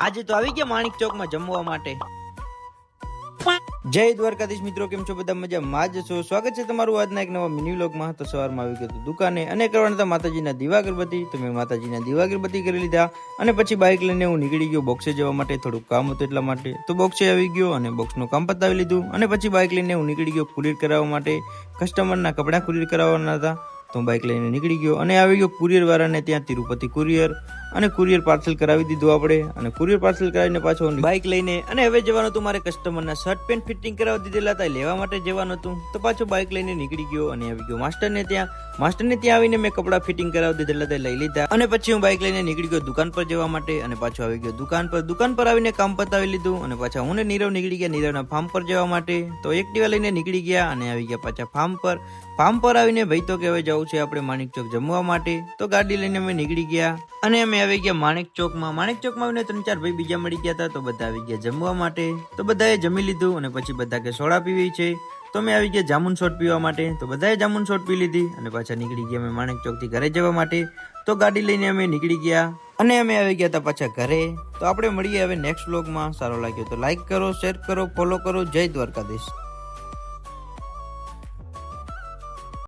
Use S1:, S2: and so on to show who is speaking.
S1: આજે તો આવી ગયા માણિક ચોકમાં જમવા માટે. જય દ્વારકાધીશ મિત્રો, કેમ છો બધા મજામાં? જ છો સ્વાગત છે તમારું? આજના એક નવા મિની વ્લોગમાં તો સવારમાં આવી ગયો દુકાને અને કરવાના હતા માતાજીના દીવા અગરબત્તી. તો મેં માતાજીના દીવા અગરબત્તી કરી લીધા અને પછી બાઇક લઈને હું નીકળી ગયો બોક્સે જવા માટે. થોડુંક કામ હતું એટલા માટે. તો બોક્સે આવી ગયો અને બોક્સનું કામ પતાવી લીધું અને પછી બાઇક લઈને હું નીકળી ગયો કુરિયર કરાવવા માટે. કસ્ટમરના કપડાં કુરિયર કરાવવાના હતા. તો બાઇક લઈને નીકળી ગયો અને આવી ગયો કુરિયર વાળાને ત્યાં તિરુપતિ કુરિયર. અને કુરિયર પાર્સલ કરાવી દીધું આપણે. અને કુરિયર પાર્સલ કરાવીને પાછો બાઇક લઈને. અને હવે જવાનું હતું મારે કસ્ટમરના શર્ટ પેન્ટ ફિટિંગ કરાવી દીધેલા હતા. લેવા માટે જવાનું હતું. તો પાછો બાઇક લઈને નીકળી ગયો અને આવી ગયો. માસ્ટરને ત્યાં માસ્ટરને ત્યાં આવીને મેં કપડાં ફિટિંગ કરાવી દીધેલા હતા લઈ લીધા. અને પછી હું બાઇક લઈને નીકળી ગયો દુકાન પર જવા માટે. અને પાછો આવી ગયો દુકાન પર. દુકાન પર આવીને કામ પતાવી લીધું. અને પાછા હું ને નીરવ નીકળી ગયા નીરવના ફાર્મ પર જવા માટે. તો એક્ટિવા લઈને નીકળી ગયા અને આવી ગયા પાછા ફાર્મ પર. ફાર્મ પર આવીને ભાઈ તો કે હવે જવું છે આપણે માણિક ચોક જમવા માટે. તો ગાડી લઈને અમે નીકળી ગયા. અને અમે આવી ગયા માણેક ચોકમાં. માણેક ચોકમાં આવીને ત્રણ ચાર ભાઈ બીજા મળી ગયા હતા, તો બધા આવી ગયા જમવા માટે. તો બધાએ જમી લીધું અને પછી બધા કે સોડા પીવી છે. તો મેં આવી ગયા જામુન શોટ પીવા માટે. તો બધાએ જામુન શોટ પી લીધી અને પાછા નીકળી ગયા અમે માણેક ચોકથી ઘરે જવા માટે. તો ગાડી લઈને અમે નીકળી ગયા અને અમે આવી ગયા હતા પાછા ઘરે. તો આપણે મળીએ હવે નેક્સ્ટ વ્લોગમાં સારો લાગ્યો તો લાઈક કરો શેર કરો ફોલો કરો. જય દ્વારકાધીશ.